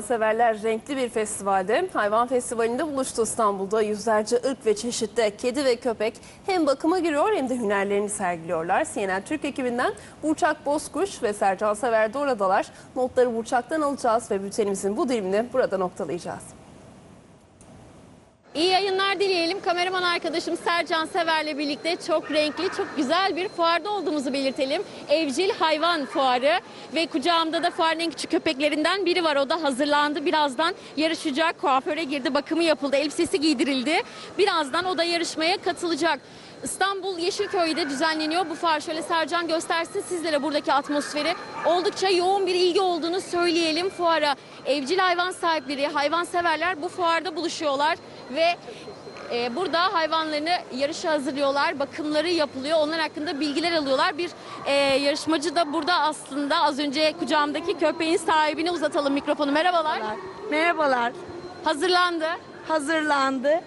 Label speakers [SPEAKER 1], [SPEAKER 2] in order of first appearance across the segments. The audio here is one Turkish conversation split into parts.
[SPEAKER 1] Severler renkli bir festivalde, hayvan festivalinde buluştu İstanbul'da. Yüzlerce ırk ve çeşitte kedi ve köpek hem bakıma giriyor hem de hünerlerini sergiliyorlar. CNN Türk ekibinden Burçak Bozkuş ve Sercan Sever de oradalar. Notları Burçak'tan alacağız ve bültenimizin bu dilimini burada noktalayacağız.
[SPEAKER 2] İyi yayınlar dileyelim. Kameraman arkadaşım Sercan Sever'le birlikte çok renkli, çok güzel bir fuarda olduğumuzu belirtelim. Evcil hayvan fuarı ve kucağımda da fuarın en küçük köpeklerinden biri var. O da hazırlandı. Birazdan yarışacak. Kuaföre girdi, bakımı yapıldı, elbisesi giydirildi. Birazdan o da yarışmaya katılacak. İstanbul Yeşilköy'de düzenleniyor bu fuar. Şöyle Sercan göstersin sizlere buradaki atmosferi. Oldukça yoğun bir ilgi olduğunu söyleyelim fuara. Evcil hayvan sahipleri, hayvan severler bu fuarda buluşuyorlar ve e, burada hayvanlarını yarışa hazırlıyorlar, bakımları yapılıyor, onlar hakkında bilgiler alıyorlar. Bir e, yarışmacı da burada aslında az önce kucağımdaki köpeğin sahibine uzatalım mikrofonu. Merhabalar.
[SPEAKER 3] Merhabalar.
[SPEAKER 2] Hazırlandı.
[SPEAKER 3] Hazırlandı.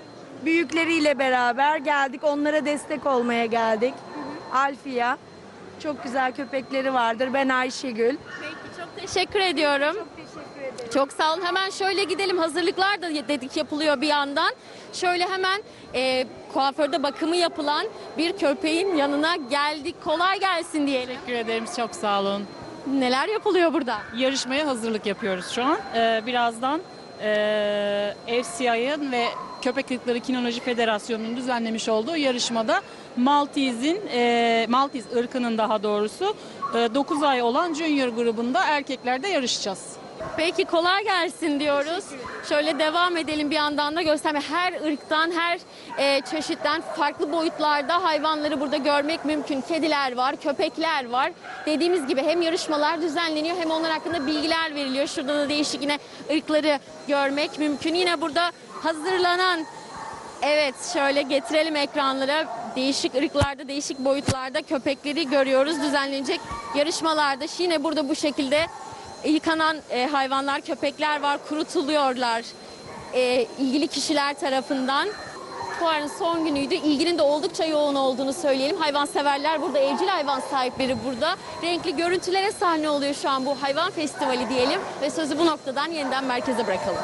[SPEAKER 3] Büyükleriyle beraber geldik. Onlara destek olmaya geldik. Alfia. Çok güzel köpekleri vardır. Ben Ayşegül.
[SPEAKER 2] Peki çok teşekkür ediyorum.
[SPEAKER 3] Teşekkür ederim.
[SPEAKER 2] Çok sağ olun. Hemen şöyle gidelim. Hazırlıklar da dedik yapılıyor bir yandan. Şöyle hemen e, kuaförde bakımı yapılan bir köpeğin yanına geldik. Kolay gelsin diyelim.
[SPEAKER 4] Teşekkür ederim. Çok sağ olun.
[SPEAKER 2] Neler yapılıyor burada?
[SPEAKER 4] Yarışmaya hazırlık yapıyoruz şu an. Ee, birazdan e, FCI'ın ve Köpek Irkları Kinoloji Federasyonu'nun düzenlemiş olduğu yarışmada Maltese'in, e, Maltese ırkının daha doğrusu 9 ay olan Junior grubunda erkeklerde yarışacağız.
[SPEAKER 2] Peki kolay gelsin diyoruz. Şöyle devam edelim bir yandan da gösterme. Her ırktan, her e, çeşitten farklı boyutlarda hayvanları burada görmek mümkün. Kediler var, köpekler var. Dediğimiz gibi hem yarışmalar düzenleniyor hem onlar hakkında bilgiler veriliyor. Şurada da değişik yine ırkları görmek mümkün. Yine burada hazırlanan Evet şöyle getirelim ekranlara. Değişik ırklarda, değişik boyutlarda köpekleri görüyoruz düzenlenecek yarışmalarda. Yine burada bu şekilde yıkanan e, hayvanlar, köpekler var, kurutuluyorlar e, ilgili kişiler tarafından. Fuarın son günüydü. İlginin de oldukça yoğun olduğunu söyleyelim. Hayvanseverler burada, evcil hayvan sahipleri burada. Renkli görüntülere sahne oluyor şu an bu hayvan festivali diyelim. Ve sözü bu noktadan yeniden merkeze bırakalım.